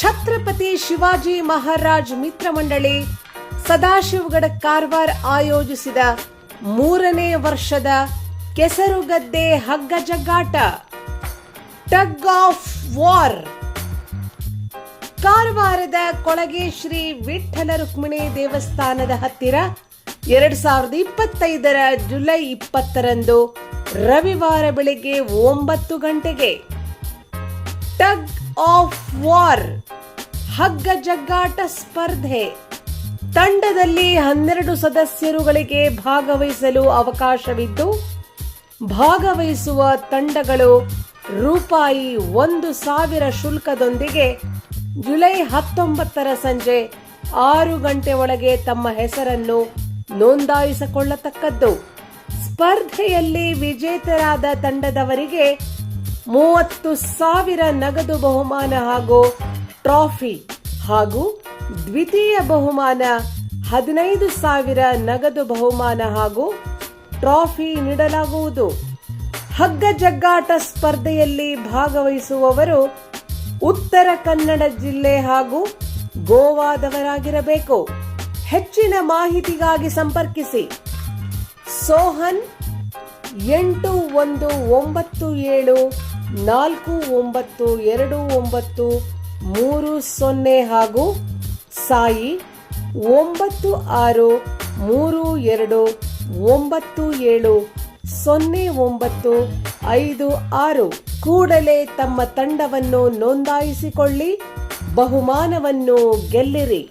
ಛತ್ರಪತಿ ಶಿವಾಜಿ ಮಹಾರಾಜ್ ಮಿತ್ರ ಮಂಡಳಿ ಸದಾಶಿವಗಡ ಕಾರವಾರ ಆಯೋಜಿಸಿದ ಮೂರನೇ ವರ್ಷದ ಕೆಸರುಗದ್ದೆ ಹಗ್ಗ ಜಗ್ಗಾಟ ಟಗ್ ಆಫ್ ವಾರ್. ಕಾರವಾರದ ಕೊಳಗೆ ಶ್ರೀ ವಿಠಲ ರುಕ್ಮಿಣಿ ದೇವಸ್ಥಾನದ ಹತ್ತಿರ ಎರಡ್ ಸಾವಿರದ ಇಪ್ಪತ್ತೈದರ ಜುಲೈ ಇಪ್ಪತ್ತರಂದು ರವಿವಾರ ಬೆಳಿಗ್ಗೆ ಒಂಬತ್ತು ಗಂಟೆಗೆ ಟಗ್ ಆಫ್ ವಾರ್, ಹಗ್ಗ ಜಗ್ಗಾಟ ಸ್ಪರ್ಧೆ, ತಂಡದಲ್ಲಿ ಹನ್ನೆರಡು ಸದಸ್ಯರುಗಳಿಗೆ ಭಾಗವಹಿಸಲು ಅವಕಾಶವಿದ್ದು, ಭಾಗವಹಿಸುವ ತಂಡಗಳು ರೂಪಾಯಿ ಒಂದು ಸಾವಿರ ಶುಲ್ಕದೊಂದಿಗೆ ಜುಲೈ ಹತ್ತೊಂಬತ್ತರ ಸಂಜೆ ಆರು ಗಂಟೆ ಒಳಗೆ ತಮ್ಮ ಹೆಸರನ್ನು ನೋಂದಾಯಿಸಿಕೊಳ್ಳತಕ್ಕದ್ದು. ಸ್ಪರ್ಧೆಯಲ್ಲಿ ವಿಜೇತರಾದ ತಂಡದವರಿಗೆ ಮೂವತ್ತು ಸಾವಿರ ನಗದು ಬಹುಮಾನ ಹಾಗೂ ಟ್ರಾಫಿ ಹಾಗೂ ದ್ವಿತೀಯ ಬಹುಮಾನ, ಹದಿನೈದು ಸಾವಿರ ನಗದು ಬಹುಮಾನ ಹಾಗೂ ಟ್ರಾಫಿ ನೀಡಲಾಗುವುದು. ಹಗ್ಗ ಜಗ್ಗಾಟ ಸ್ಪರ್ಧೆಯಲ್ಲಿ ಭಾಗವಹಿಸುವವರು ಉತ್ತರ ಕನ್ನಡ ಜಿಲ್ಲೆ ಹಾಗೂ ಗೋವಾದವರಾಗಿರಬೇಕು. ಹೆಚ್ಚಿನ ಮಾಹಿತಿಗಾಗಿ ಸಂಪರ್ಕಿಸಿ. ಸೋಹನ್ ಎಂಟು ಒಂದು ಒಂಬತ್ತು ಏಳು ನಾಲ್ಕು ಒಂಬತ್ತು ಎರಡು ಒಂಬತ್ತು ಮೂರು ಸೊನ್ನೆ ಹಾಗೂ ಸಾಯಿ ಒಂಬತ್ತು ಆರು ಮೂರು ಎರಡು ಒಂಬತ್ತು ಏಳು ಸೊನ್ನೆ ಒಂಬತ್ತು ಐದು ಆರು. ಕೂಡಲೇ ತಮ್ಮ ತಂಡವನ್ನು ನೋಂದಾಯಿಸಿಕೊಳ್ಳಿ. ಬಹುಮಾನವನ್ನು ಗೆಲ್ಲಿರಿ.